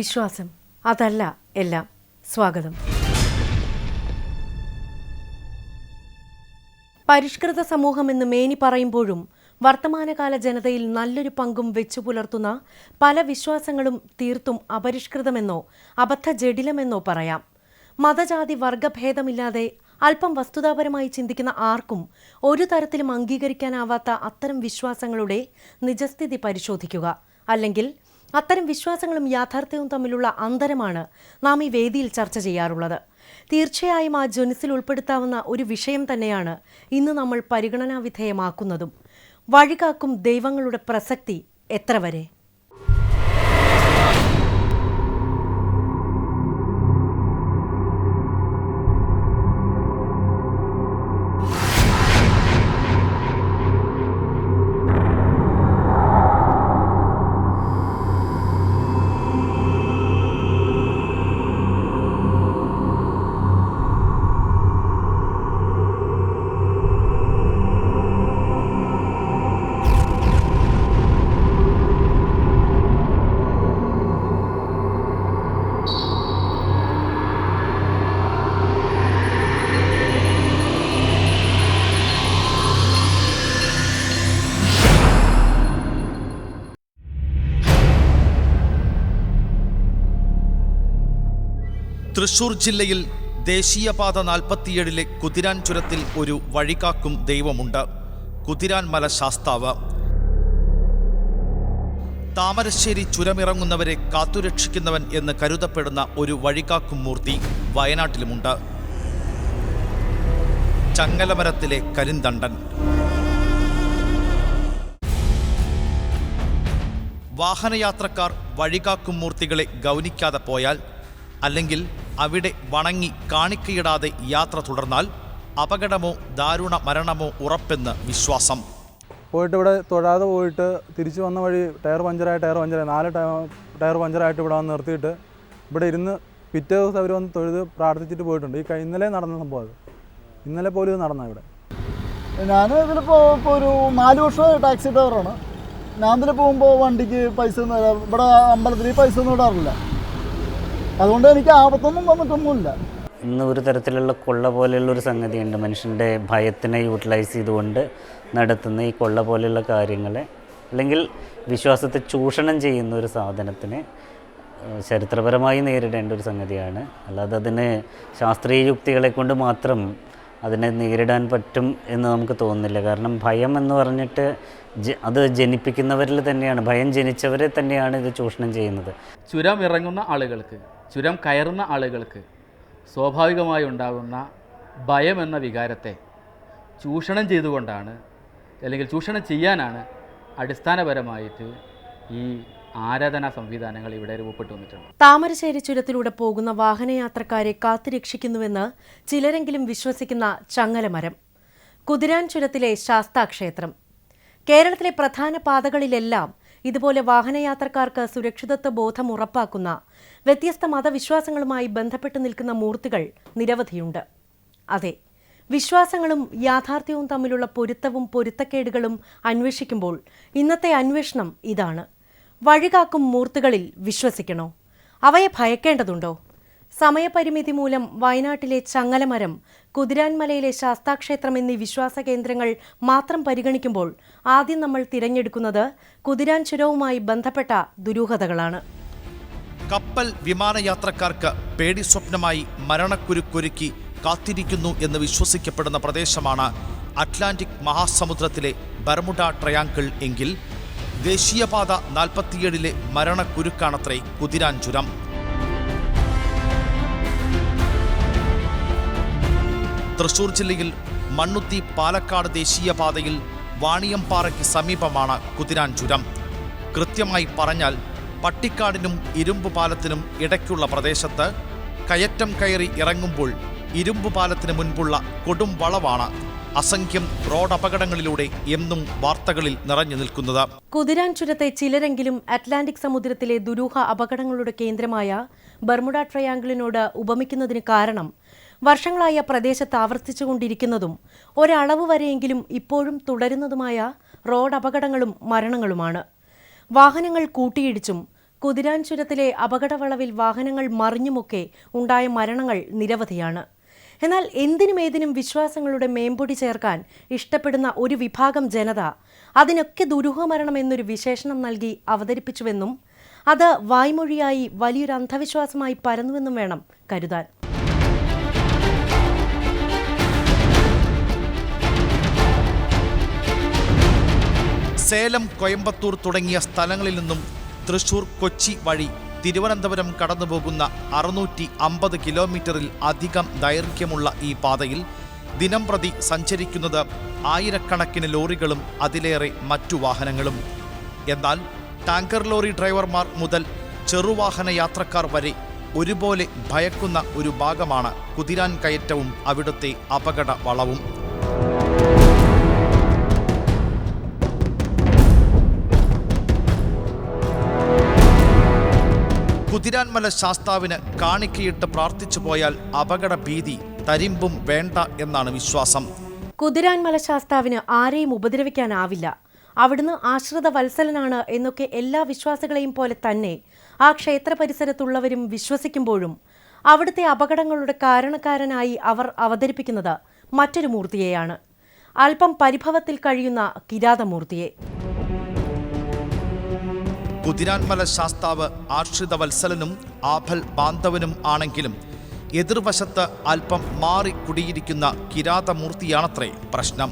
വിശ്വാസം. അതല്ല എല്ലാം. സ്വാഗതം. പരിഷ്കൃത സമൂഹം സമൂഹമെന്ന് മേനി പറയുമ്പോഴും വർത്തമാനകാല ജനതയിൽ നല്ലൊരു പങ്കും വെച്ചു പുലർത്തുന്ന പല വിശ്വാസങ്ങളും തീർത്തും അപരിഷ്കൃതമെന്നോ അബദ്ധ ജഡിലമെന്നോ പറയാം. മതജാതി വർഗഭേദമില്ലാതെ അല്പം വസ്തുതാപരമായി ചിന്തിക്കുന്ന ആർക്കും ഒരു തരത്തിലും അംഗീകരിക്കാനാവാത്ത അത്തരം വിശ്വാസങ്ങളുടെ നിജസ്ഥിതി പരിശോധിക്കുക. അല്ലെങ്കിൽ അത്തരം വിശ്വാസങ്ങളും യാഥാർത്ഥ്യവും തമ്മിലുള്ള അന്തരമാണ് നാം ഈ വേദിയിൽ ചർച്ച ചെയ്യാറുള്ളത്. തീർച്ചയായും ആ ജനസിൽ ഉൾപ്പെടുത്താവുന്ന ഒരു വിഷയം തന്നെയാണ് ഇന്ന് നമ്മൾ പരിഗണനാ വിധേയമാക്കുന്നതും വഴികാക്കും ദൈവങ്ങളുടെ പ്രസക്തി എത്ര വരെ? തൃശൂർ ജില്ലയിൽ ദേശീയപാത നാൽപ്പത്തിയേഴിലെ കുതിരാൻ ചുരത്തിൽ ഒരു വഴികാക്കും ദൈവമുണ്ട്. കുതിരാൻ മല ശാസ്താവ്. താമരശ്ശേരി ചുരമിറങ്ങുന്നവരെ കാത്തുരക്ഷിക്കുന്നവൻ എന്ന് കരുതപ്പെടുന്ന ഒരു വഴികാക്കും മൂർത്തി വയനാട്ടിലുമുണ്ട്. ചങ്ങലമരത്തിലെ കരിന്തണ്ടൻ. വാഹനയാത്രക്കാർ വഴികാക്കും മൂർത്തികളെ ഗൗനിക്കാതെ പോയാൽ അല്ലെങ്കിൽ അവിടെ വണങ്ങി കാണിക്കയിടാതെ യാത്ര തുടർന്നാൽ അപകടമോ ദാരുണ മരണമോ ഉറപ്പെന്ന് വിശ്വാസം. പോയിട്ട് ഇവിടെ തൊഴാതെ പോയിട്ട് തിരിച്ചു വന്ന വഴി ടയർ പഞ്ചറായി ടയർ പഞ്ചറായി നാല് ടയ- ടയർ പഞ്ചറായിട്ട് ഇവിടെ വന്ന് നിർത്തിയിട്ട് ഇവിടെ ഇരുന്ന് പിറ്റേ ദിവസം അവർ വന്ന് തൊഴുത് പ്രാർത്ഥിച്ചിട്ട് പോയിട്ടുണ്ട്. ഈ ഇന്നലെ നടന്ന സംഭവം അത്. ഇന്നലെ പോലും ഇത് നടന്ന ഇവിടെ. ഞാൻ ഇതിലിപ്പോൾ ഇപ്പോൾ ഒരു നാല് വർഷം ടാക്സി ഡ്രൈവറാണ്. ഞാൻ ഇതിൽ പോകുമ്പോൾ വണ്ടിക്ക് പൈസ ഒന്നും ഇവിടെ അമ്പലത്തിൽ പൈസ ഒന്നും ഇടാറില്ല. അതുകൊണ്ട് എനിക്ക് ആപത്തൊന്നും വന്നിട്ടൊന്നുമില്ല. ഇന്ന് ഒരു തരത്തിലുള്ള കൊള്ള പോലെയുള്ള ഒരു സംഗതിയുണ്ട്. മനുഷ്യന്റെ ഭയത്തിനെ യൂട്ടിലൈസ് ചെയ്തുകൊണ്ട് നടത്തുന്ന ഈ കൊള്ള പോലെയുള്ള കാര്യങ്ങളെ അല്ലെങ്കിൽ വിശ്വാസത്തെ ചൂഷണം ചെയ്യുന്ന ഒരു സാധനത്തിനെ ചരിത്രപരമായി നേരിടേണ്ട ഒരു സംഗതിയാണ്. അല്ലാതെ അതിന് ശാസ്ത്രീയ യുക്തികളെ കൊണ്ട് മാത്രം അതിനെ നേരിടാൻ പറ്റും എന്ന് നമുക്ക് തോന്നുന്നില്ല. കാരണം ഭയം എന്ന് പറഞ്ഞിട്ട് ജ അത് ജനിപ്പിക്കുന്നവരിൽ തന്നെയാണ് ഭയം ജനിച്ചവരെ തന്നെയാണ് ഇത് ചൂഷണം ചെയ്യുന്നത്. ചുരം ഇറങ്ങുന്ന ആളുകൾക്ക് ചുരം കയറുന്ന ആളുകൾക്ക് സ്വാഭാവികമായി ഉണ്ടാകുന്ന ഭയം എന്ന വികാരത്തെ ചൂഷണം ചെയ്തുകൊണ്ടാണ് അല്ലെങ്കിൽ ചൂഷണം ചെയ്യാനാണ് അടിസ്ഥാനപരമായിട്ട് ഈ ആരാധനാ സംവിധാനങ്ങൾ ഇവിടെ രൂപപ്പെട്ടു വന്നിട്ടുണ്ട് താമരശ്ശേരി ചുരത്തിലൂടെ പോകുന്ന വാഹനയാത്രക്കാരെ കാത്തുരക്ഷിക്കുന്നുവെന്ന് ചിലരെങ്കിലും വിശ്വസിക്കുന്ന ചങ്ങലമരം കുതിരാൻ ചുരത്തിലെ ശാസ്താക്ഷേത്രം. കേരളത്തിലെ പ്രധാന പാതകളിലെല്ലാം ഇതുപോലെ വാഹനയാത്രക്കാർക്ക് സുരക്ഷിതത്വ ബോധം ഉറപ്പാക്കുന്ന വ്യത്യസ്ത മതവിശ്വാസങ്ങളുമായി ബന്ധപ്പെട്ട് നിൽക്കുന്ന മൂർത്തികൾ നിരവധിയുണ്ട്. അതെ വിശ്വാസങ്ങളും യാഥാർത്ഥ്യവും തമ്മിലുള്ള പൊരുത്തവും പൊരുത്തക്കേടുകളും അന്വേഷിക്കുമ്പോൾ ഇന്നത്തെ അന്വേഷണം ഇതാണ്. വഴികാക്കും മൂർത്തികളിൽ വിശ്വസിക്കണോ? അവയെ ഭയക്കേണ്ടതുണ്ടോ? സമയപരിമിതി മൂലം വയനാട്ടിലെ ചങ്ങലമരം കുതിരാൻമലയിലെ ശാസ്താക്ഷേത്രം എന്നീ വിശ്വാസ കേന്ദ്രങ്ങൾ മാത്രം പരിഗണിക്കുമ്പോൾ ആദ്യം നമ്മൾ തിരഞ്ഞെടുക്കുന്നത് കുതിരാൻ ചുരവുമായി ബന്ധപ്പെട്ട ദുരൂഹതകളാണ്. കപ്പൽ വിമാനയാത്രക്കാർക്ക് പേടി സ്വപ്നമായി മരണക്കുരുക്കൊരുക്കി കാത്തിരിക്കുന്നു എന്ന് വിശ്വസിക്കപ്പെടുന്ന പ്രദേശമാണ് അറ്റ്ലാന്റിക് മഹാസമുദ്രത്തിലെ ബർമുഡ ട്രയാങ്കിൾ എങ്കിൽ ദേശീയപാത നാൽപ്പത്തിയേഴിലെ മരണക്കുരുക്കാണത്രേ കുതിരാൻ ചുരം. തൃശൂർ ജില്ലയിൽ മണ്ണുത്തി പാലക്കാട് ദേശീയപാതയിൽ വാണിയംപാറയ്ക്ക് സമീപമാണ് കുതിരാൻ ചുരം കൃത്യമായി പറഞ്ഞാൽ പട്ടിക്കാടിനും ഇരുമ്പ് പാലത്തിനും ഇടയ്ക്കുള്ള പ്രദേശത്ത് കയറ്റം കയറി ഇറങ്ങുമ്പോൾ ഇരുമ്പ് പാലത്തിന് മുൻപുള്ള കൊടും വളവാണ് അസംഖ്യം റോഡ് അപകടങ്ങളിലൂടെ എന്നും വാർത്തകളിൽ നിറഞ്ഞു നിൽക്കുന്നത്. കുതിരാൻ ചുരത്തെ ചിലരെങ്കിലും അറ്റ്ലാന്റിക് സമുദ്രത്തിലെ ദുരൂഹ അപകടങ്ങളുടെ കേന്ദ്രമായ ബർമുഡ ട്രയാങ്കിളിനോട് ഉപമിക്കുന്നതിന് കാരണം വർഷങ്ങളായി പ്രദേശത്ത് ആവർത്തിച്ചുകൊണ്ടിരിക്കുന്നതും ഒരളവ് വരെയെങ്കിലും ഇപ്പോഴും തുടരുന്നതുമായ റോഡ് അപകടങ്ങളും മരണങ്ങളുമാണ്. വാഹനങ്ങൾ കൂട്ടിയിടിച്ചും കുതിരാൻ ചുരത്തിലെ അപകടവളവിൽ വാഹനങ്ങൾ മറിഞ്ഞുമൊക്കെ ഉണ്ടായ മരണങ്ങൾ നിരവധിയാണ്. എന്നാൽ എന്തിനും ഏതിനും വിശ്വാസങ്ങളുടെ മേമ്പൊടി ചേർക്കാൻ ഇഷ്ടപ്പെടുന്ന ഒരു വിഭാഗം ജനത അതിനൊക്കെ ദുരൂഹമരണം എന്നൊരു വിശേഷണം നൽകി അവതരിപ്പിച്ചുവെന്നും അത് വായ്മൊഴിയായി വലിയൊരു അന്ധവിശ്വാസമായി പരന്നുവെന്നും വേണം കരുതാൻ. സേലം കോയമ്പത്തൂർ തുടങ്ങിയ സ്ഥലങ്ങളിൽ നിന്നും തൃശൂർ കൊച്ചി വഴി തിരുവനന്തപുരം കടന്നുപോകുന്ന അറുന്നൂറ്റി അമ്പത് കിലോമീറ്ററിൽ അധികം ദൈർഘ്യമുള്ള ഈ പാതയിൽ ദിനം പ്രതി സഞ്ചരിക്കുന്നത് ആയിരക്കണക്കിന് ലോറികളും അതിലേറെ മറ്റു വാഹനങ്ങളും. എന്നാൽ ടാങ്കർ ലോറി ഡ്രൈവർമാർ മുതൽ ചെറുവാഹന യാത്രക്കാർ വരെ ഒരുപോലെ ഭയക്കുന്ന ഒരു ഭാഗമാണ് കുതിരാൻ കയറ്റവും അവിടുത്തെ അപകട വളവും. കുതിരാൻമല ശാസ്താവിന് കാണിക്കയിട്ട് പ്രാർത്ഥിച്ചു പോയാൽ അപകട ഭീതി തരിമ്പും വേണ്ട എന്നാണ് വിശ്വാസം. കുതിരാൻ മലശാസ്താവിന് ആരെയും ഉപദ്രവിക്കാനാവില്ല. അവിടുന്ന് ആശ്രിത വത്സലനാണ് എന്നൊക്കെ എല്ലാ വിശ്വാസികളെയും പോലെ തന്നെ ആ ക്ഷേത്ര പരിസരത്തുള്ളവരും വിശ്വസിക്കുമ്പോഴും അവിടുത്തെ അപകടങ്ങളുടെ കാരണക്കാരനായി അവർ അവതരിപ്പിക്കുന്നത് മറ്റൊരു മൂർത്തിയെയാണ്. അല്പം പരിഭവത്തിൽ കഴിയുന്ന കിരാതമൂർത്തിയെ. കുതിരാൻമല ശാസ്താവ് ആശ്രിത വത്സലനും ആഭൽ ബാന്ധവനും ആണെങ്കിലും എതിർവശത്ത് അല്പം മാറി കുടിയിരിക്കുന്ന കിരാതമൂർത്തിയാണത്രേ പ്രശ്നം.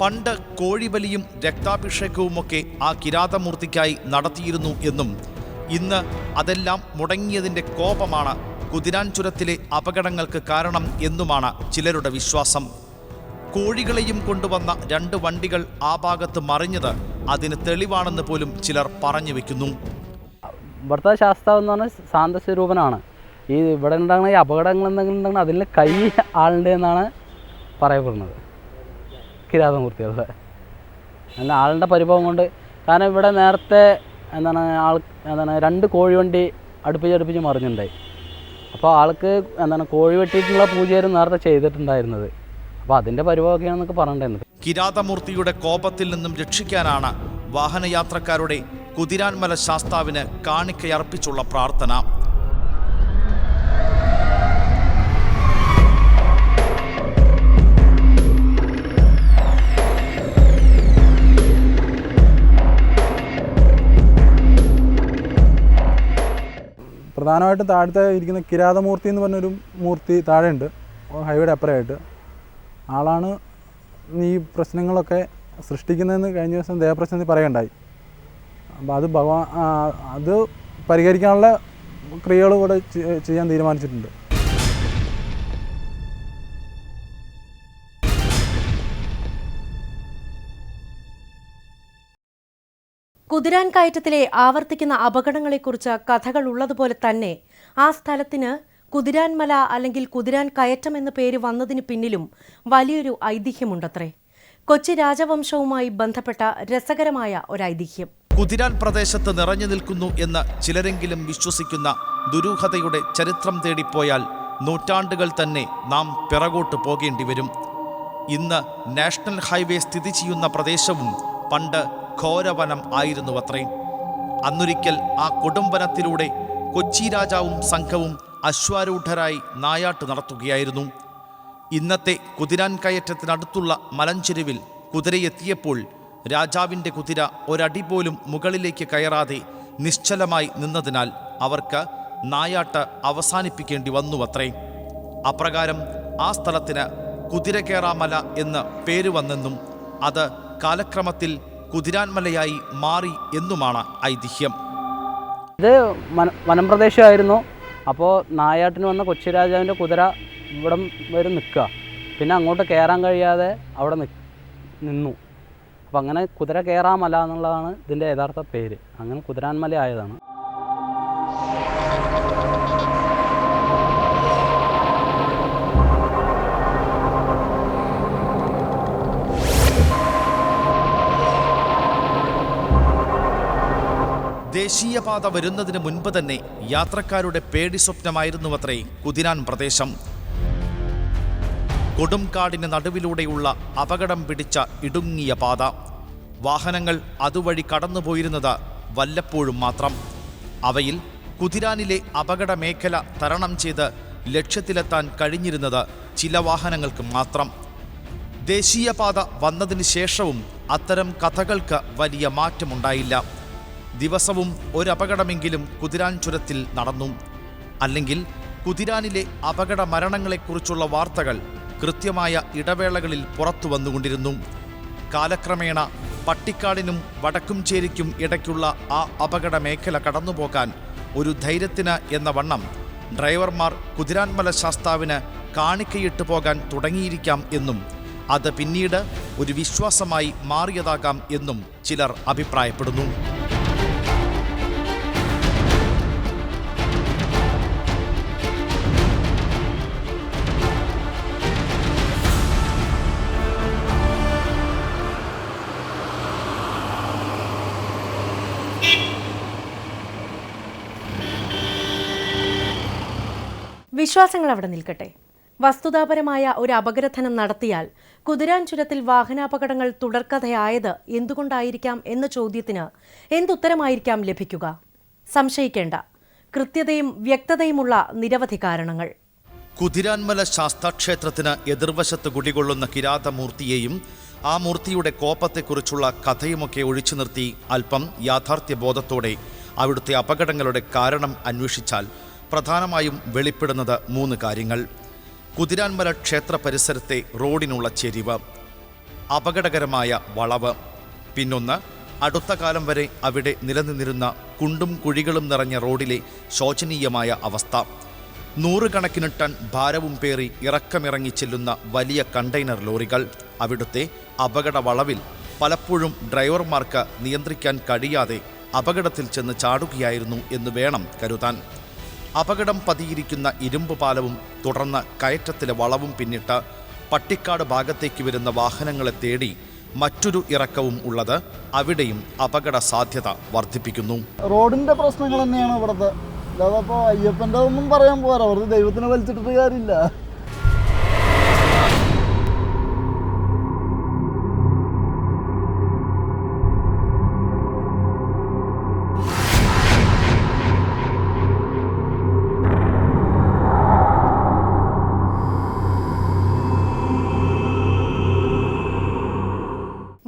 പണ്ട് കോഴിബലിയും രക്താഭിഷേകവുമൊക്കെ ആ കിരാതമൂർത്തിക്കായി നടത്തിയിരുന്നു എന്നും ഇന്ന് അതെല്ലാം മുടങ്ങിയതിന്റെ കോപമാണ് കുതിരാൻ ചുരത്തിലെ അപകടങ്ങൾക്ക് കാരണം എന്നുമാണ് ചിലരുടെ വിശ്വാസം. കോഴികളെയും കൊണ്ടുവന്ന രണ്ട് വണ്ടികൾ ആ ഭാഗത്ത് മറിഞ്ഞത് അതിന് തെളിവാണെന്ന് പോലും ചിലർ പറഞ്ഞു വെക്കുന്നു. ഇവിടുത്തെ എന്ന് പറഞ്ഞാൽ ശാന്തസ്വരൂപനാണ്. ഈ ഇവിടെ ഉണ്ടാകുന്ന ഈ അപകടങ്ങൾ എന്തെങ്കിലും ഉണ്ടെങ്കിൽ അതിൽ കൈ ആളുണ്ട് എന്നാണ് പറയപ്പെടുന്നത്. കിരാതമൂർത്തികളുടെ. അല്ല ആളുടെ പരിഭവം കൊണ്ട്. കാരണം ഇവിടെ നേരത്തെ എന്താണ് ആൾ എന്താണ് രണ്ട് കോഴിവണ്ടി അടുപ്പിച്ച് അടുപ്പിച്ച് മറിഞ്ഞിട്ടുണ്ടായി. അപ്പോൾ ആൾക്ക് എന്താണ് കോഴി വെട്ടിയിട്ടുള്ള പൂജയായിരുന്നു നേരത്തെ ചെയ്തിട്ടുണ്ടായിരുന്നത്. അപ്പോൾ അതിന്റെ പരിഭാഗമാണെന്നൊക്കെ പറഞ്ഞിട്ടുണ്ടായിരുന്നു കിരാതമൂർത്തിയുടെ കോപത്തിൽ നിന്നും രക്ഷിക്കാനാണ് വാഹനയാത്രക്കാരുടെ കുതിരാൻമല ശാസ്താവിന് കാണിക്കയർപ്പിച്ചുള്ള പ്രാർത്ഥന. പ്രധാനമായിട്ടും താഴത്തെ ഇരിക്കുന്ന കിരാതമൂർത്തി എന്ന് പറഞ്ഞൊരു മൂർത്തി താഴെയുണ്ട്. ഹൈവേയുടെ അപ്പുറമായിട്ട്. ആളാണ് ഈ പ്രശ്നങ്ങളൊക്കെ സൃഷ്ടിക്കുന്നതെന്ന് കഴിഞ്ഞ ദിവസം ദേവപ്രശ്നത്തിൽ പറയുകയുണ്ടായി. അപ്പോൾ അത് ഭഗവാൻ അത് പരിഹരിക്കാനുള്ള ക്രിയകൾ ഇവിടെ ചെയ്യാൻ തീരുമാനിച്ചിട്ടുണ്ട്. കുതിരാൻ കയറ്റത്തിലെ ആവർത്തിക്കുന്ന അപകടങ്ങളെക്കുറിച്ച് കഥകൾ ഉള്ളതുപോലെ തന്നെ ആ സ്ഥലത്തിന് കുതിരാൻമല അല്ലെങ്കിൽ കുതിരാൻ കയറ്റം എന്ന പേര് വന്നതിന് പിന്നിലും വലിയൊരു ഐതിഹ്യമുണ്ടത്രേ. കൊച്ചി രാജവംശവുമായി ബന്ധപ്പെട്ട രസകരമായ ഒരു ഐതിഹ്യം കുതിരാൻ പ്രദേശത്ത് നിറഞ്ഞു നിൽക്കുന്നു എന്ന് ചിലരെങ്കിലും വിശ്വസിക്കുന്ന ദുരൂഹതയുടെ ചരിത്രം തേടിപ്പോയാൽ നൂറ്റാണ്ടുകൾ തന്നെ നാം പിറകോട്ട് പോകേണ്ടി വരും. ഇന്ന് നാഷണൽ ഹൈവേ സ്ഥിതി ചെയ്യുന്ന പ്രദേശവും പണ്ട് ഘോരവനം ആയിരുന്നുവത്രേ. അന്നൊരിക്കൽ ആ കൊടുംവനത്തിലൂടെ കൊച്ചി രാജാവും സംഘവും അശ്വാരൂഢരായി നായാട്ട് നടത്തുകയായിരുന്നു. ഇന്നത്തെ കുതിരാൻ കയറ്റത്തിനടുത്തുള്ള മലഞ്ചെരുവിൽ കുതിരയെത്തിയപ്പോൾ രാജാവിന്റെ കുതിര ഒരടി പോലും മുകളിലേക്ക് കയറാതെ നിശ്ചലമായി നിന്നതിനാൽ അവർക്ക് നായാട്ട് അവസാനിപ്പിക്കേണ്ടി വന്നു അത്രേ അപ്രകാരം ആ സ്ഥലത്തിന് കുതിരകേറാമല എന്ന് പേര് വന്നെന്നും അത് കാലക്രമത്തിൽ കുതിരാൻമലയായി മാറി എന്നുമാണ് ഐതിഹ്യം. ഇത് വനപ്രദേശമായിരുന്നു വനം പ്രദേശമായിരുന്നു അപ്പോൾ നായാട്ടിന് വന്ന കൊച്ചി രാജാവിന്റെ കുതിര ഇവിടം വരെ നിൽക്കുക. പിന്നെ അങ്ങോട്ട് കയറാൻ കഴിയാതെ അവിടെ നിന്നു. അപ്പോൾ അങ്ങനെ കുതിര കയറാമല എന്നുള്ളതാണ് ഇതിന്റെ യഥാർത്ഥ പേര്. അങ്ങനെ കുതിരാൻമല ആയതാണ്. ദേശീയപാത വരുന്നതിന് മുൻപ് തന്നെ യാത്രക്കാരുടെ പേടി സ്വപ്നമായിരുന്നു അത്രേ കുതിരാൻ പ്രദേശം. കൊടുംകാടിന് നടുവിലൂടെയുള്ള അപകടം പിടിച്ച ഇടുങ്ങിയ പാത. വാഹനങ്ങൾ അതുവഴി കടന്നുപോയിരുന്നത് വല്ലപ്പോഴും മാത്രം. അവയിൽ കുതിരാനിലെ അപകട മേഖല തരണം ചെയ്ത് ലക്ഷ്യത്തിലെത്താൻ കഴിഞ്ഞിരുന്നത് ചില വാഹനങ്ങൾക്ക് മാത്രം. ദേശീയപാത വന്നതിന് ശേഷവും അത്തരം കഥകൾക്ക് വലിയ മാറ്റമുണ്ടായില്ല. ദിവസവും ഒരപകടമെങ്കിലും കുതിരാൻ ചുരത്തിൽ നടന്നു. അല്ലെങ്കിൽ കുതിരാനിലെ അപകട മരണങ്ങളെക്കുറിച്ചുള്ള വാർത്തകൾ കൃത്യമായ ഇടവേളകളിൽ പുറത്തു വന്നുകൊണ്ടിരുന്നു. കാലക്രമേണ പട്ടിക്കാടിനും വടക്കുംചേരിക്കും ഇടയ്ക്കുള്ള ആ അപകട മേഖല കടന്നുപോകാൻ ഒരു ധൈര്യത്തിന് എന്ന വണ്ണം ഡ്രൈവർമാർ കുതിരാൻമല ശാസ്താവിന് കാണിക്കയിട്ട് പോകാൻ തുടങ്ങിയിരിക്കാം എന്നും അത് പിന്നീട് ഒരു വിശ്വാസമായി മാറിയതാകാം എന്നും ചിലർ അഭിപ്രായപ്പെടുന്നു. വിശ്വാസങ്ങൾ അവിടെ നിൽക്കട്ടെ. വസ്തുതാപരമായ ഒരു അപഗ്രഥനം നടത്തിയാൽ കുതിരാൻ ചുരത്തിൽ വാഹനാപകടങ്ങൾ തുടർക്കഥയായത് എന്തുകൊണ്ടായിരിക്കാം എന്ന ചോദ്യത്തിന് എന്തുത്തരമായിരിക്കാം ലഭിക്കുക? സംശയിക്കേണ്ട. കൃത്യതയും വ്യക്തതയുമുള്ള നിരവധി കാരണങ്ങൾ. കുതിരാൻമല ശാസ്താക്ഷേത്രത്തിന് എതിർവശത്ത് കുടികൊള്ളുന്ന കിരാതമൂർത്തിയെയും ആ മൂർത്തിയുടെ കോപത്തെക്കുറിച്ചുള്ള കഥയുമൊക്കെ ഒഴിച്ചു നിർത്തി അല്പം യാഥാർത്ഥ്യബോധത്തോടെ അവിടുത്തെ അപകടങ്ങളുടെ കാരണം അന്വേഷിച്ചാൽ പ്രധാനമായും വെളിപ്പെടുന്നത് മൂന്ന് കാര്യങ്ങൾ. കുതിരാൻമല ക്ഷേത്ര പരിസരത്തെ റോഡിനുള്ള ചെരിവ് അപകടകരമായ വളവ്. പിന്നൊന്ന് അടുത്ത കാലം വരെ അവിടെ നിലനിന്നിരുന്ന കുണ്ടും കുഴികളും നിറഞ്ഞ റോഡിലെ ശോചനീയമായ അവസ്ഥ. നൂറുകണക്കിന് ടൺ ഭാരവും പേറി ഇറക്കമിറങ്ങി ചെല്ലുന്ന വലിയ കണ്ടെയ്നർ ലോറികൾ അവിടുത്തെ അപകട വളവിൽ പലപ്പോഴും ഡ്രൈവർമാർക്ക് നിയന്ത്രിക്കാൻ കഴിയാതെ അപകടത്തിൽ ചെന്ന് ചാടുകയായിരുന്നു എന്ന് വേണം കരുതാൻ. അപകടം പതിയിരിക്കുന്ന ഇരുമ്പ് പാലവും തുടർന്ന് കയറ്റത്തിലെ വളവും പിന്നിട്ട് പട്ടിക്കാട് ഭാഗത്തേക്ക് വരുന്ന വാഹനങ്ങളെ തേടി മറ്റൊരു ഇറക്കവും ഉള്ളത് അവിടെയും അപകട സാധ്യത വർദ്ധിപ്പിക്കുന്നു. റോഡിന്റെ പ്രശ്നങ്ങൾ തന്നെയാണ് ഇവിടുത്തെ. അയ്യപ്പന്റെ ഒന്നും പറയാൻ പോരാ. വെറുതെ ദൈവത്തിനെ വലിച്ചിട്ട് കാര്യമില്ല.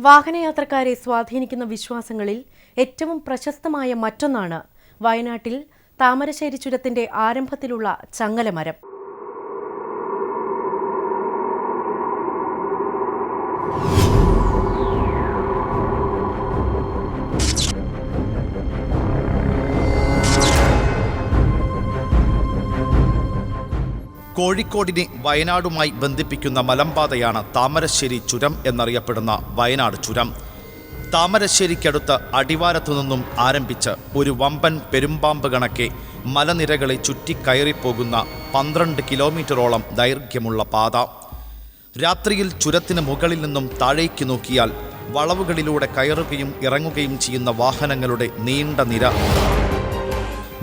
വാഹനയാത്രക്കാരെ സ്വാധീനിക്കുന്ന വിശ്വാസങ്ങളിൽ ഏറ്റവും പ്രശസ്തമായ മറ്റൊന്നാണ് വയനാട്ടിൽ താമരശ്ശേരി ചുരത്തിന്റെ ആരംഭത്തിലുള്ള ചങ്ങലമരം. കോഴിക്കോടിനെ വയനാടുമായി ബന്ധിപ്പിക്കുന്ന മലമ്പാതയാണ് താമരശ്ശേരി ചുരം എന്നറിയപ്പെടുന്ന വയനാട് ചുരം. താമരശ്ശേരിക്കടുത്ത് അടിവാരത്തു നിന്നും ആരംഭിച്ച് ഒരു വമ്പൻ പെരുമ്പാമ്പ് കണക്കെ മലനിരകളെ ചുറ്റിക്കയറിപ്പോകുന്ന പന്ത്രണ്ട് കിലോമീറ്ററോളം ദൈർഘ്യമുള്ള പാത. രാത്രിയിൽ ചുരത്തിന് മുകളിൽ നിന്നും താഴേക്ക് നോക്കിയാൽ വളവുകളിലൂടെ കയറുകയും ഇറങ്ങുകയും ചെയ്യുന്ന വാഹനങ്ങളുടെ നീണ്ട നിര.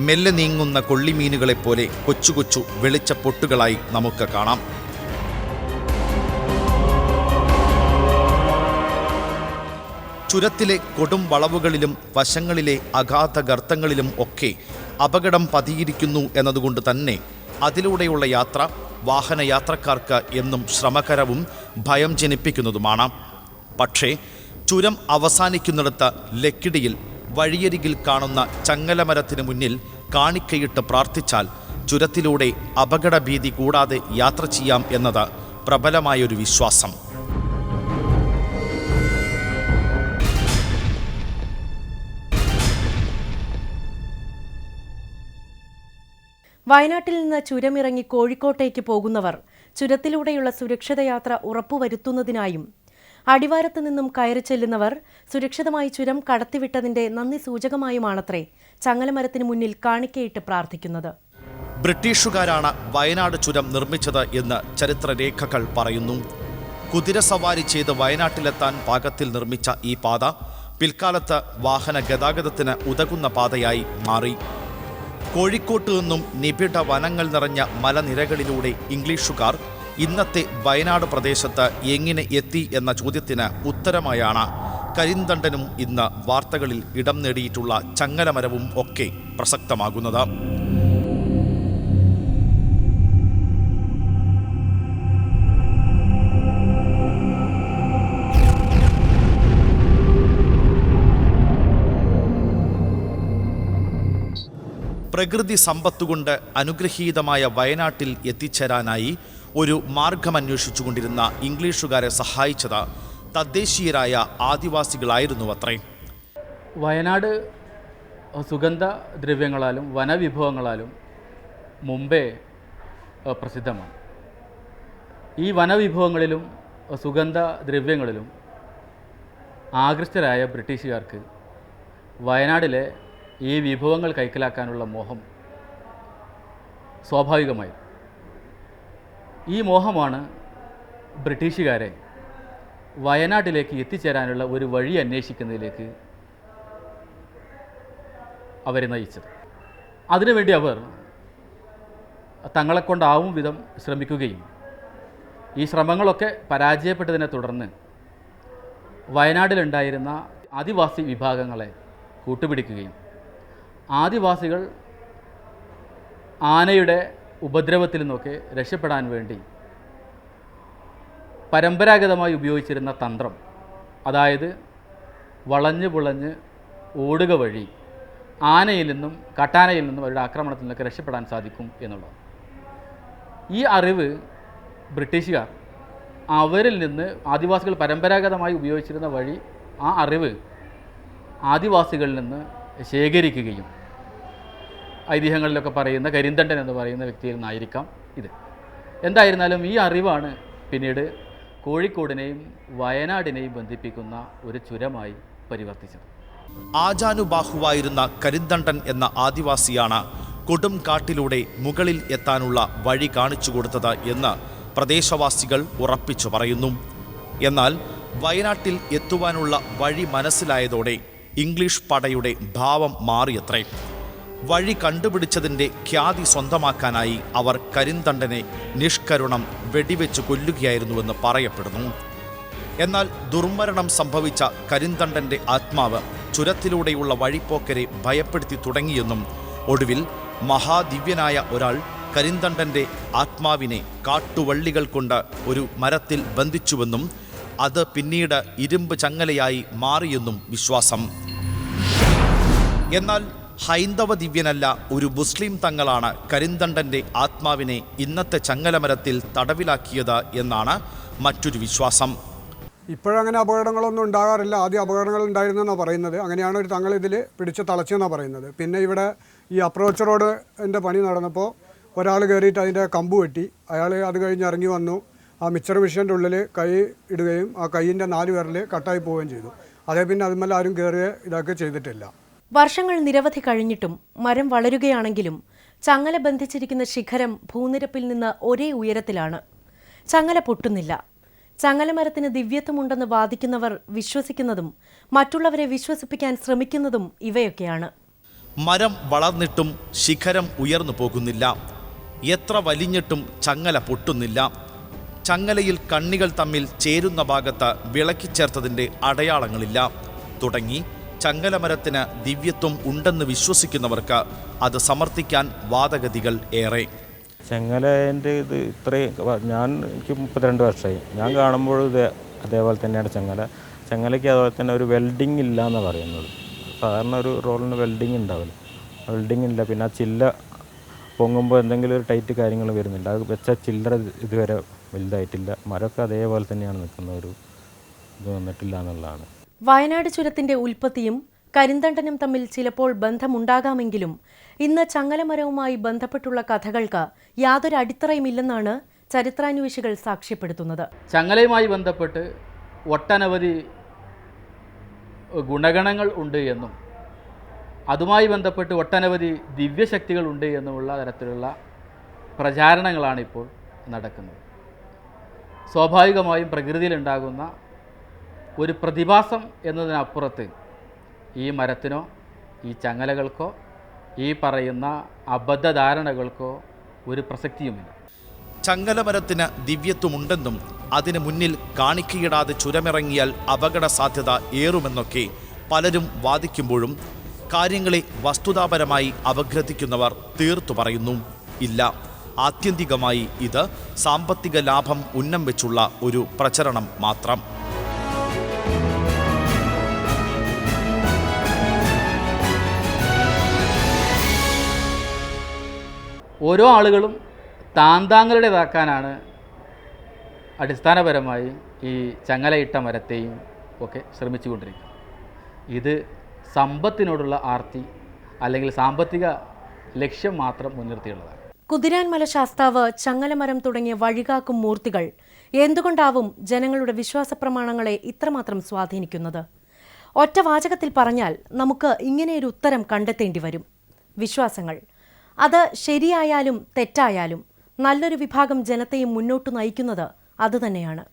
മെല്ലെ നീങ്ങുന്ന കൊള്ളിമീനുകളെപ്പോലെ കൊച്ചു കൊച്ചു വെളിച്ച പൊട്ടുകളായി നമുക്ക് കാണാം. ചുരത്തിലെ കൊടും വളവുകളിലും വശങ്ങളിലെ അഗാധ ഗർത്തങ്ങളിലും ഒക്കെ അപകടം പതിയിരിക്കുന്നു എന്നതുകൊണ്ട് തന്നെ അതിലൂടെയുള്ള യാത്ര വാഹനയാത്രക്കാർക്ക് എന്നും ശ്രമകരവും ഭയം ജനിപ്പിക്കുന്നതുമാണ്. പക്ഷേ ചുരം അവസാനിക്കുന്നിടത്ത് ലക്കിടിയിൽ വഴിയരികിൽ കാണുന്ന ചങ്ങലമരത്തിനു മുന്നിൽ കാണിക്കയിട്ട് പ്രാർത്ഥിച്ചാൽ ചുരത്തിലൂടെ അപകടഭീതി കൂടാതെ യാത്ര ചെയ്യാം എന്നത് പ്രബലമായൊരു വിശ്വാസം. വയനാട്ടിൽ നിന്ന് ചുരമിറങ്ങി കോഴിക്കോട്ടേക്ക് പോകുന്നവർ ചുരത്തിലൂടെയുള്ള സുരക്ഷിത യാത്ര ഉറപ്പുവരുത്തുന്നതിനായും അടിവാരത്ത് നിന്നും കയറി ചെല്ലുന്നവർ സുരക്ഷിതമായി ചുരം കടത്തിവിട്ടതിന്റെ നന്ദി സൂചകമായുമാണത്രേ ചങ്ങലമരത്തിന് മുന്നിൽ കാണിക്കയിട്ട് പ്രാർത്ഥിക്കുന്നത്. ബ്രിട്ടീഷുകാരാണ് വയനാട് ചുരം നിർമ്മിച്ചത് എന്ന് ചരിത്രരേഖകൾ പറയുന്നു. കുതിരസവാരി ചെയ്ത് വയനാട്ടിലെത്താൻ പാകത്തിൽ നിർമ്മിച്ച ഈ പാത പിൽക്കാലത്ത് വാഹന ഗതാഗതത്തിന് ഉതകുന്ന പാതയായി മാറി. കോഴിക്കോട്ട് നിന്നും നിബിഡ വനങ്ങൾ നിറഞ്ഞ മലനിരകളിലൂടെ ഇംഗ്ലീഷുകാർ ഇന്നത്തെ വയനാട് പ്രദേശത്ത് എങ്ങനെ എത്തി എന്ന ചോദ്യത്തിന് ഉത്തരമായാണ് കരിന്തണ്ടനും ഇന്ന് വാർത്തകളിൽ ഇടം നേടിയിട്ടുള്ള ചങ്ങലമരവും ഒക്കെ പ്രസക്തമാകുന്നത്. പ്രകൃതി സമ്പത്തുകൊണ്ട് അനുഗ്രഹീതമായ വയനാട്ടിൽ എത്തിച്ചേരാനായി ഒരു മാർഗമന്വേഷിച്ചുകൊണ്ടിരുന്ന ഇംഗ്ലീഷുകാരെ സഹായിച്ചത് തദ്ദേശീയരായ ആദിവാസികളായിരുന്നു അത്രേ. വയനാട് സുഗന്ധ ദ്രവ്യങ്ങളാലും വനവിഭവങ്ങളാലും മുമ്പേ പ്രസിദ്ധമാണ്. ഈ വനവിഭവങ്ങളിലും സുഗന്ധ ദ്രവ്യങ്ങളിലും ആകൃഷ്ടരായ ബ്രിട്ടീഷുകാർക്ക് വയനാടിലെ ഈ വിഭവങ്ങൾ കൈക്കലാക്കാനുള്ള മോഹം സ്വാഭാവികമായി ഈ മോഹമാണ് ബ്രിട്ടീഷുകാരെ വയനാട്ടിലേക്ക് എത്തിച്ചേരാനുള്ള ഒരു വഴി അന്വേഷിക്കുന്നതിലേക്ക് അവരെ നയിച്ചത്. അതിനുവേണ്ടി അവർ തങ്ങളെക്കൊണ്ടാവും വിധം ശ്രമിക്കുകയും ഈ ശ്രമങ്ങളൊക്കെ പരാജയപ്പെട്ടതിനെ തുടർന്ന് വയനാട്ടിലുണ്ടായിരുന്ന ആദിവാസി വിഭാഗങ്ങളെ കൂട്ടുപിടിക്കുകയും ആദിവാസികൾ ആനയുടെ ഉപദ്രവത്തിൽ നിന്നൊക്കെ രക്ഷപ്പെടാൻ വേണ്ടി പരമ്പരാഗതമായി ഉപയോഗിച്ചിരുന്ന തന്ത്രം അതായത് വളഞ്ഞ് പുളഞ്ഞ് ഓടുക വഴി ആനയിൽ നിന്നും കട്ടാനയിൽ നിന്നും അവരുടെ ആക്രമണത്തിൽ നിന്നൊക്കെ രക്ഷപ്പെടാൻ സാധിക്കും എന്നുള്ളത് ഈ അറിവ് ബ്രിട്ടീഷുകാർ അവരിൽ നിന്ന് ആദിവാസികൾ പരമ്പരാഗതമായി ഉപയോഗിച്ചിരുന്ന വഴി ആ അറിവ് ആദിവാസികളിൽ നിന്ന് ശേഖരിക്കുകയും ഐതിഹ്യങ്ങളിലൊക്കെ പറയുന്ന കരിന്തണ്ടൻ എന്ന് പറയുന്ന വ്യക്തിയിൽ നിന്നായിരിക്കാം ഇത്. എന്തായിരുന്നാലും ഈ അറിവാണ് പിന്നീട് കോഴിക്കോടിനെയും വയനാടിനെയും ബന്ധിപ്പിക്കുന്ന ഒരു ചുരമായി പരിവർത്തിച്ചത്. ആജാനുബാഹുവായിരുന്ന കരിന്തണ്ടൻ എന്ന ആദിവാസിയാണ് കൊടും കാട്ടിലൂടെ മുകളിൽ എത്താനുള്ള വഴി കാണിച്ചു കൊടുത്തത് എന്ന് പ്രദേശവാസികൾ ഉറപ്പിച്ചു പറയുന്നു. എന്നാൽ വയനാട്ടിൽ എത്തുവാനുള്ള വഴി മനസ്സിലായതോടെ ഇംഗ്ലീഷ് പടയുടെ ഭാവം മാറിയത്രേ. വഴി കണ്ടുപിടിച്ചതിന്റെ ഖ്യാതി സ്വന്തമാക്കാനായി അവർ കരിന്തണ്ടനെ നിഷ്കരുണം വെടിവെച്ച് കൊല്ലുകയായിരുന്നുവെന്ന് പറയപ്പെടുന്നു. എന്നാൽ ദുർമരണം സംഭവിച്ച കരിന്തണ്ടന്റെ ആത്മാവ് ചുരത്തിലൂടെയുള്ള വഴിപ്പോക്കരെ ഭയപ്പെടുത്തി തുടങ്ങിയെന്നും ഒടുവിൽ മഹാദിവ്യനായ ഒരാൾ കരിന്തണ്ടന്റെ ആത്മാവിനെ കാട്ടുവള്ളികൾ കൊണ്ട് ഒരു മരത്തിൽ ബന്ധിച്ചുവെന്നും അത് പിന്നീട് ഇരുമ്പ് ചങ്ങലയായി മാറിയെന്നും വിശ്വാസം. എന്നാൽ ഹൈന്ദവ ദിവ്യനല്ല ഒരു മുസ്ലിം തങ്ങളാണ് കരിന്തണ്ടന്റെ ആത്മാവിനെ ഇന്നത്തെ ചങ്ങലമരത്തിൽ തടവിലാക്കിയത് എന്നാണ് മറ്റൊരു വിശ്വാസം. ഇപ്പോഴങ്ങനെ അപകടങ്ങളൊന്നും ഉണ്ടാകാറില്ല. ആദ്യം അപകടങ്ങൾ ഉണ്ടായിരുന്നെന്നാണ് പറയുന്നത്. അങ്ങനെയാണ് ഒരു തങ്ങൾ ഇതിൽ പിടിച്ച് തളച്ചെന്നാണ് പറയുന്നത്. പിന്നെ ഇവിടെ ഈ അപ്രോച്ച് റോഡ് എന്റെ പണി നടന്നപ്പോൾ ഒരാൾ കയറിയിട്ട് അതിന്റെ കമ്പ് വെട്ടി. അയാൾ അത് കഴിഞ്ഞ് ഇറങ്ങി വന്നു. ആ മിച്ചർ മെഷീന്റെ ഉള്ളിൽ കൈ ഇടുകയും ആ കൈയിന്റെ നാല് വിരൽ കട്ടായി പോവുകയും ചെയ്തു. അതേ പിന്നെ അതുമല്ല ആരും കയറുകയോ ഇതൊക്കെ ചെയ്തിട്ടില്ല. വർഷങ്ങൾ നിരവധി കഴിഞ്ഞിട്ടും മരം വളരുകയാണെങ്കിലും ചങ്ങല ബന്ധിച്ചിരിക്കുന്ന ശിഖരം ഭൂനിരപ്പിൽ നിന്ന് ഒരേ ഉയരത്തിലാണ്. ചങ്ങല പൊട്ടുന്നില്ല. ചങ്ങലമരത്തിന് ദിവ്യത്വമുണ്ടെന്ന് വാദിക്കുന്നവർ വിശ്വസിക്കുന്നതും മറ്റുള്ളവരെ വിശ്വസിപ്പിക്കാൻ ശ്രമിക്കുന്നതും ഇവയൊക്കെയാണ്. മരം വളർന്നിട്ടും ശിഖരം ഉയർന്നു പോകുന്നില്ല. എത്ര വലിഞ്ഞിട്ടും ചങ്ങല പൊട്ടുന്നില്ല. ചങ്ങലയിൽ കണ്ണികൾ തമ്മിൽ ചേരുന്ന ഭാഗത്ത് വിളക്കിച്ചേർത്തതിന്റെ അടയാളങ്ങളില്ല. തുടങ്ങി ചങ്ങലമരത്തിന് ദിവ്യത്വം ഉണ്ടെന്ന് വിശ്വസിക്കുന്നവർക്ക് അത് സമർത്ഥിക്കാൻ വാദഗതികൾ ഏറെ. ചെങ്ങലേന്റെ ഇത് ഇത്രയും ഞാൻ എനിക്ക് മുപ്പത്തിരണ്ട് വർഷമായി. ഞാൻ കാണുമ്പോൾ ഇത് അതേപോലെ തന്നെയാണ് ചെങ്ങല. ചെങ്ങലയ്ക്ക് അതുപോലെ തന്നെ ഒരു വെൽഡിങ് ഇല്ല എന്ന് പറയുന്നത്. സാധാരണ ഒരു റോളിന് വെൽഡിങ് ഉണ്ടാവില്ല. വെൽഡിങ് ഇല്ല. പിന്നെ ആ ചില്ല പൊങ്ങുമ്പോൾ എന്തെങ്കിലും ഒരു ടൈറ്റ് കാര്യങ്ങൾ വരുന്നില്ല. അത് വെച്ച ചില്ലറ ഇതുവരെ വലുതായിട്ടില്ല. മരമൊക്കെ അതേപോലെ തന്നെയാണ് നിൽക്കുന്ന ഒരു ഇത് വന്നിട്ടില്ല എന്നുള്ളതാണ്. വയനാട് ചുരത്തിന്റെ ഉൽപ്പത്തിയും കരിന്തണ്ടനും തമ്മിൽ ചിലപ്പോൾ ബന്ധമുണ്ടാകാമെങ്കിലും ഇന്ന് ചങ്ങലമരവുമായി ബന്ധപ്പെട്ടുള്ള കഥകൾക്ക് യാതൊരു അടിത്തറയുമില്ലെന്നാണ് ചരിത്രാന്വേഷികൾ സാക്ഷ്യപ്പെടുത്തുന്നത്. ചങ്ങലയുമായി ബന്ധപ്പെട്ട് ഒട്ടനവധി ഗുണഗണങ്ങൾ ഉണ്ട് എന്നും അതുമായി ബന്ധപ്പെട്ട് ഒട്ടനവധി ദിവ്യശക്തികൾ ഉണ്ട് എന്നുമുള്ള തരത്തിലുള്ള പ്രചാരണങ്ങളാണ് ഇപ്പോൾ നടക്കുന്നത്. സ്വാഭാവികമായും പ്രകൃതിയിലുണ്ടാകുന്ന ഒരു പ്രതിഭാസം എന്നതിനപ്പുറത്ത് ഈ മരത്തിനോ ഈ ചങ്ങലകൾക്കോ ഈ പറയുന്ന അബദ്ധധാരണകൾക്കോ ഒരു പ്രസക്തിയുമില്ല. ചങ്ങലമരത്തിന് ദിവ്യത്വമുണ്ടെന്നും അതിന് മുന്നിൽ കാണിക്കയിടാതെ ചുരമിറങ്ങിയാൽ അപകട സാധ്യത ഏറുമെന്നൊക്കെ പലരും വാദിക്കുമ്പോഴും കാര്യങ്ങളെ വസ്തുതാപരമായി അപഗ്രഥിക്കുന്നവർ തീർത്തു പറയുന്നു. ഇല്ല ആത്യന്തികമായി ഇത് സാമ്പത്തിക ലാഭം ഉന്നം വെച്ചുള്ള ഒരു പ്രചരണം മാത്രം. ഓരോ ആളുകളും താന്താങ്ങളുടേതാക്കാനാണ് അടിസ്ഥാനപരമായി ഈ ചങ്ങലയിട്ട മരത്തെയും ഒക്കെ ശ്രമിച്ചുകൊണ്ടിരിക്കുന്നത്. ഇത് സമ്പത്തിനോടുള്ള ആർത്തി അല്ലെങ്കിൽ സാമ്പത്തിക ലക്ഷ്യം മാത്രം മുൻനിർത്തിയുള്ളതാണ്. കുതിരാൻമല ശാസ്താവ് ചങ്ങലമരം തുടങ്ങിയ വഴികാക്കും മൂർത്തികൾ എന്തുകൊണ്ടാവും ജനങ്ങളുടെ വിശ്വാസ പ്രമാണങ്ങളെ ഇത്രമാത്രം സ്വാധീനിക്കുന്നത്? ഒറ്റ വാചകത്തിൽ പറഞ്ഞാൽ നമുക്ക് ഇങ്ങനെയൊരു ഉത്തരം കണ്ടെത്തേണ്ടി വരും. വിശ്വാസങ്ങൾ. അത് ശരിയായാലും തെറ്റായാലും നല്ലൊരു വിഭാഗം ജനത്തെയും മുന്നോട്ട് നയിക്കുന്നത് അതുതന്നെയാണ്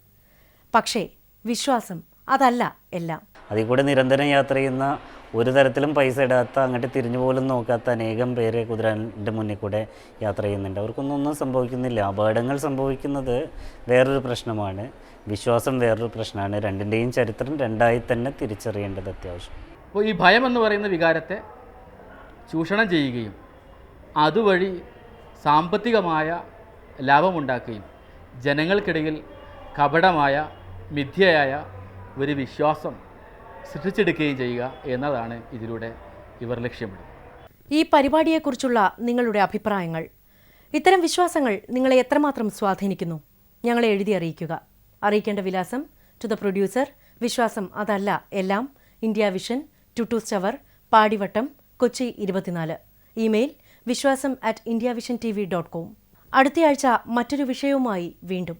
പക്ഷേ വിശ്വാസം അതല്ല എല്ലാം. അതിൽ കൂടെ നിരന്തരം യാത്ര ചെയ്യുന്ന ഒരു തരത്തിലും പൈസ ഇടാത്ത അങ്ങോട്ട് തിരിഞ്ഞു പോലും നോക്കാത്ത അനേകം പേര് കുതിരാന്റെ മുന്നിൽ കൂടെ യാത്ര ചെയ്യുന്നുണ്ട്. അവർക്കൊന്നും ഒന്നും സംഭവിക്കുന്നില്ല. അപകടങ്ങൾ സംഭവിക്കുന്നത് വേറൊരു പ്രശ്നമാണ്. വിശ്വാസം വേറൊരു പ്രശ്നമാണ്. രണ്ടിന്റെയും ചരിത്രം രണ്ടായി തന്നെ തിരിച്ചറിയേണ്ടത് അത്യാവശ്യം. അപ്പോൾ ഈ ഭയം എന്ന് പറയുന്ന വികാരത്തെ ചൂഷണം ചെയ്യുകയും അതുവഴി സാമ്പത്തികമായ ലാഭമുണ്ടാക്കുകയും ജനങ്ങൾക്കിടയിൽ കപടമായ മിഥ്യയായ ഒരു വിശ്വാസം സൃഷ്ടിച്ചെടുക്കുകയും ചെയ്യുക എന്നതാണ് ഇതിലൂടെ ഇവർ ലക്ഷ്യമിടുന്നത്. ഈ പരിപാടിയെക്കുറിച്ചുള്ള നിങ്ങളുടെ അഭിപ്രായങ്ങൾ ഇത്തരം വിശ്വാസങ്ങൾ നിങ്ങളെ എത്രമാത്രം സ്വാധീനിക്കുന്നു ഞങ്ങളെ എഴുതി അറിയിക്കുക. അറിയിക്കേണ്ട വിലാസം ടു ദ പ്രൊഡ്യൂസർ വിശ്വാസം അതല്ല എല്ലാം ഇന്ത്യ വിഷൻ ടു ടു സ്റ്റവർ പാടിവട്ടം കൊച്ചി ഇരുപത്തിനാല്. Email Vishwasam at India Vision T V dot com അടുത്തയാഴ്ച മറ്റൊരു വിഷയവുമായി വീണ്ടും.